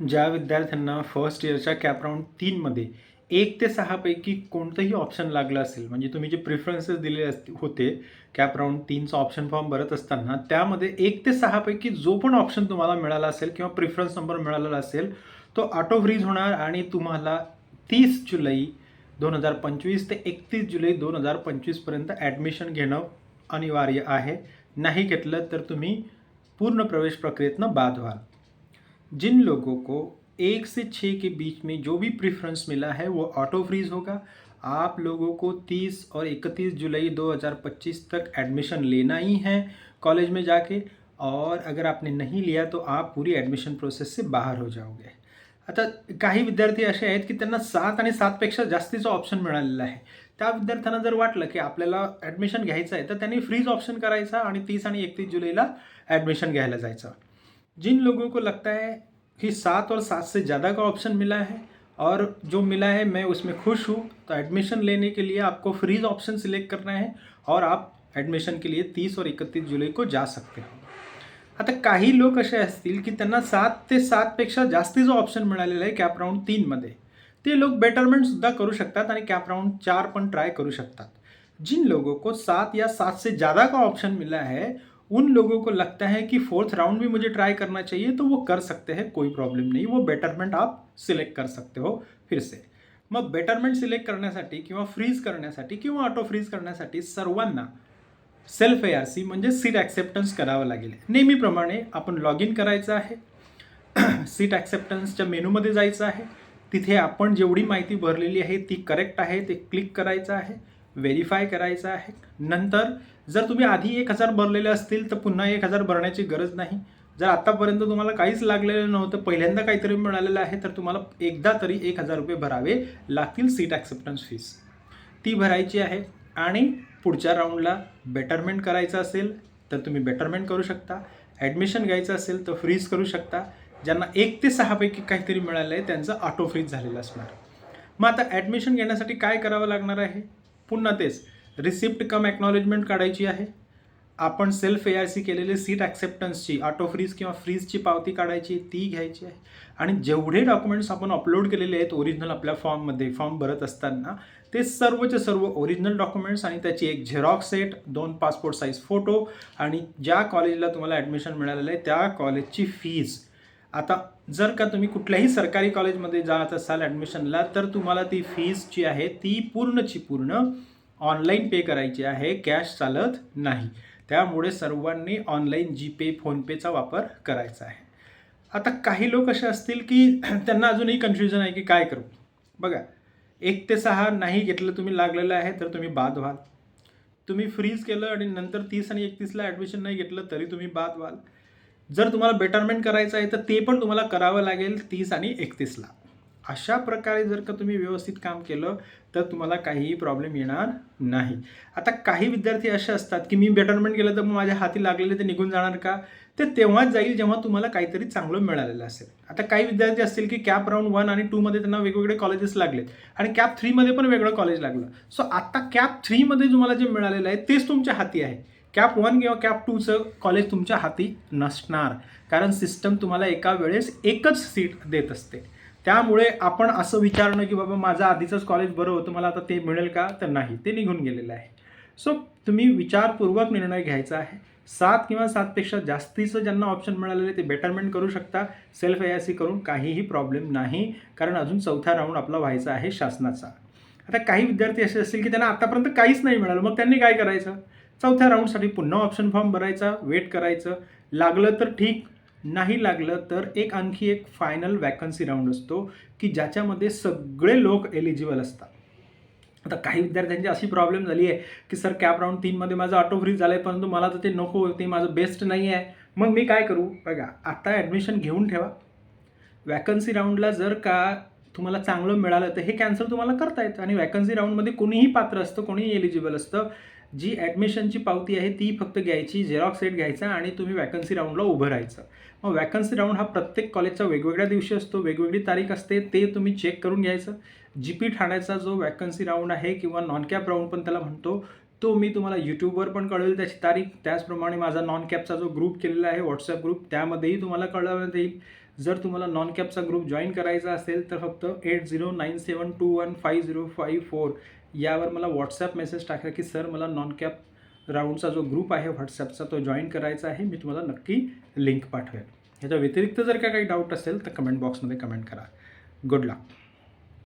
ज्या विद्यार्थ्यांना फर्स्ट इयरच्या कॅप राऊंड तीनमध्ये एक ते सहापैकी कोणतंही ऑप्शन लागलं असेल म्हणजे तुम्ही जे प्रिफरन्सेस दिले असते होते कॅप राऊंड तीनचा ऑप्शन फॉर्म भरत असताना त्यामध्ये एक ते सहापैकी जो पण ऑप्शन तुम्हाला मिळाला असेल किंवा प्रिफरन्स नंबर मिळालेला असेल तो ऑटो फ्रीज होणार आणि तुम्हाला तीस जुलै दोन हजार पंचवीस ते एकतीस जुलै दोन हजार पंचवीसपर्यंत ॲडमिशन घेणं अनिवार्य आहे. नाही घेतलं तर तुम्ही पूर्ण प्रवेश प्रक्रियेतनं बाद व्हाल. जिन लोगों को एक से छः के बीच में जो भी प्रेफरेंस मिला है वो ऑटो फ्रीज होगा। आप लोगों को 30 और 31 जुलाई 2025 तक एडमिशन लेना ही है कॉलेज में जाके। और अगर आपने नहीं लिया तो आप पूरी ॲडमिशन प्रोसेस से बाहेर हो जाओगे। आता काही विद्यार्थी असे आहेत की त्यांना सात आणि सातपेक्षा जास्तीचा ऑप्शन मिळालेला आहे. त्या विद्यार्थ्यांना जर वाटलं की आपल्याला ॲडमिशन घ्यायचं आहे तर त्यांनी फ्रीज ऑप्शन करायचा आणि तीस आणि एकतीस जुलैला ॲडमिशन घ्यायला जायचं. जिन लोगों को लगता है कि सात और सात से ज़्यादा का ऑप्शन मिला है और जो मिला है, मैं उसमें खुश हूँ। तो एडमिशन लेने के लिए आपको फ्रीज ऑप्शन सिलेक्ट करना है और आप एडमिशन के लिए तीस और इकतीस जुलै को जा सकते हो। आता काही लोक असे असतील की त्यांना सात ते सातपेक्षा जास्तीचा ऑप्शन मिळालेला आहे कॅप राऊंड तीनमध्ये ते लोक बेटरमेंटसुद्धा करू शकतात आणि कॅप राऊंड चार पण ट्राय करू शकतात. जिन लोगों को सात या सात से ज़्यादा का ऑप्शन मिला है उन लोगों को लगता है कि फोर्थ राउंड भी मुझे ट्राई करना चाहिए तो वो कर सकते हैं कोई प्रॉब्लेम नहीं। वो बेटरमेंट आप सिलेक्ट कर सकते हो फिर से। मग बेटरमेंट सिलेक्ट करण्यासाठी किंवा फ्रीज करण्यासाठी किंवा ऑटो फ्रीज करण्यासाठी सर्वांना सेल्फ ए आर सी म्हणजे सीट ॲक्सेप्टन्स करावं लागेल. नेहमीप्रमाणे आपण लॉग इन करायचं आहे. सीट ॲक्सेप्टन्सच्या मेनूमध्ये जायचं आहे. तिथे आपण जेवढी माहिती भरलेली आहे ती करेक्ट आहे ते क्लिक करायचं आहे. व्हेरीफाय करायचं आहे. नंतर जर तुम्ही आधी एक हजार भरलेले असतील तर पुन्हा एक हजार भरण्याची गरज नाही. जर आत्तापर्यंत तुम्हाला काहीच लागलेलं नव्हतं पहिल्यांदा काहीतरी मिळालेलं आहे तर तुम्हाला एकदा तरी एक हजार रुपये भरावे लागतील सीट ॲक्सेप्टन्स फीस ती भरायची आहे आणि पुढच्या राऊंडला बेटरमेंट करायचं असेल तर तुम्ही बेटरमेंट करू शकता. ॲडमिशन घ्यायचं असेल तर फ्रीज करू शकता. ज्यांना एक ते सहापैकी काहीतरी मिळालं आहे त्यांचं ऑटो फ्रीज झालेलं असणार. मग आता ॲडमिशन घेण्यासाठी काय करावं लागणार आहे? पुन्हा तेच रिसिप्ट कम ॲक्नॉलेजमेंट काढायची आहे. आपण सेल्फ ए आय सी केलेले सीट ॲक्सेप्टन्सची ऑटो फ्रीज किंवा फ्रीजची पावती काढायची ती घ्यायची आहे. आणि जेवढे डॉक्युमेंट्स आपण अपलोड केलेले आहेत ओरिजिनल आपल्या फॉर्ममध्ये फॉर्म भरत असताना ते सर्वचे सर्व ओरिजिनल डॉक्युमेंट्स आणि त्याची एक झेरॉक्स सेट दोन पासपोर्ट साईज फोटो आणि ज्या कॉलेजला तुम्हाला ॲडमिशन मिळालेलं आहे त्या कॉलेजची फीज आता जर का तुम्ही कुठल्याही सरकारी कॉलेजमध्ये जात असाल ॲडमिशनला तर तुम्हाला ती फीज जी आहे ती पूर्णची पूर्ण ऑनलाईन पे करायची आहे कॅश चालत नाही. त्यामुळे सर्वांनी ऑनलाईन जीपे फोनपेचा वापर करायचा आहे. आता काही लोक असे असतील की त्यांना अजूनही कन्फ्युजन आहे की काय करू? बघा एक ते सहा नाही घेतलं तुम्ही लागलेलं आहे तर तुम्ही बाद व्हाल. तुम्ही फ्रीज केलं आणि नंतर तीस आणि एकतीसला ॲडमिशन नाही घेतलं तरी तुम्ही बाद व्हाल. जर तुम्हाला बेटरमेंट करायचं आहे तर ते पण तुम्हाला करावं लागेल तीस आणि एकतीसला अशा प्रकारे जर का तुम्ही व्यवस्थित काम केलं तर तुम्हाला काहीही प्रॉब्लेम येणार नाही. आता काही विद्यार्थी असे असतात की मी बेटरमेंट केलं तर मग माझ्या हाती लागलेले ते निघून जाणार का? ते तेव्हाच जाईल जेव्हा तुम्हाला काहीतरी चांगलं मिळालेलं असेल. आता काही विद्यार्थी असतील की कॅप राऊंड वन आणि टूमध्ये त्यांना वेगवेगळे कॉलेजेस लागलेत आणि कॅप थ्रीमध्ये पण वेगळं कॉलेज लागलं. सो आता कॅप थ्रीमध्ये तुम्हाला जे मिळालेलं आहे तेच तुमच्या हाती आहे. कॅप वन किंवा कॅप टूचं कॉलेज तुमच्या हाती नसणार. कारण सिस्टम तुम्हाला एका वेळेस एकच सीट देत असते. त्यामुळे आपण असं विचारणं की बाबा माझं आधीचंच कॉलेज बरं होतं मला आता ते मिळेल का? तर नाही ते निघून गेलेलं आहे. सो तुम्ही विचारपूर्वक निर्णय घ्यायचा आहे. सात किंवा सातपेक्षा जास्तीचं ज्यांना ऑप्शन मिळालेलं आहे ते बेटरमेंट करू शकता. सेल्फ ए सी करून काहीही प्रॉब्लेम नाही. कारण अजून चौथा राऊंड आपला व्हायचा आहे शासनाचा. आता काही विद्यार्थी असे असतील की त्यांना आतापर्यंत काहीच नाही मिळालं. मग त्यांनी काय करायचं? चौथ्या राऊंडसाठी पुन्हा ऑप्शन फॉर्म भरायचा वेट करायचं. लागलं तर ठीक. नाही लागलं तर एक आणखी एक फायनल वॅकन्सी राऊंड असतो की ज्याच्यामध्ये सगळे लोक एलिजिबल असतात. आता काही विद्यार्थ्यांची अशी प्रॉब्लेम झाली आहे की सर कॅप राऊंड तीनमध्ये माझं ऑटो फ्री झालं आहे परंतु मला तर ते नको ते माझं बेस्ट नाही आहे. मग मी काय करू? बघा आता ॲडमिशन घेऊन ठेवा. वॅकन्सी राऊंडला जर का तुम्हाला चांगलं मिळालं तर हे कॅन्सल तुम्हाला करता येतं. आणि वॅकन्सी राऊंडमध्ये कोणीही पात्र असतं कोणीही एलिजिबल असतं जी ॲडमिशनची पावती आहे ती फक्त घ्यायची झेरॉक्स सेट घ्यायचा आणि तुम्ही वॅकन्सी राऊंडला उभं राहायचं. मग वॅकन्सी राऊंड हा प्रत्येक कॉलेजचा वेगवेगळ्या दिवशी असतो वेगवेगळी तारीख असते ते तुम्ही चेक करून घ्यायचं. जी पी ठाण्याचा जो वॅकन्सी राऊंड आहे किंवा नॉन कॅप राऊंड पण त्याला म्हणतो तो मी तुम्हाला यूट्यूबवर पण कळवेल त्याची तारीख. त्याचप्रमाणे माझा नॉन कॅपचा जो ग्रुप केलेला आहे व्हॉट्सअप ग्रुप त्यामध्येही तुम्हाला कळवण्यात येईल. जर तुम्हाला नॉन कॅपचा ग्रुप जॉईन करायचा असेल तर फक्त eight zero nine seven two one five zero five four यावर मला व्हॉट्सॲप मेसेज टाका की सर मला नॉन कॅप राऊंडचा जो ग्रुप आहे व्हॉट्सॲपचा तो जॉईन करायचा आहे. मी तुम्हाला नक्की लिंक पाठवेल. ह्याच्या व्यतिरिक्त जर का काही डाऊट असेल तर कमेंट बॉक्समध्ये कमेंट करा. गुड लक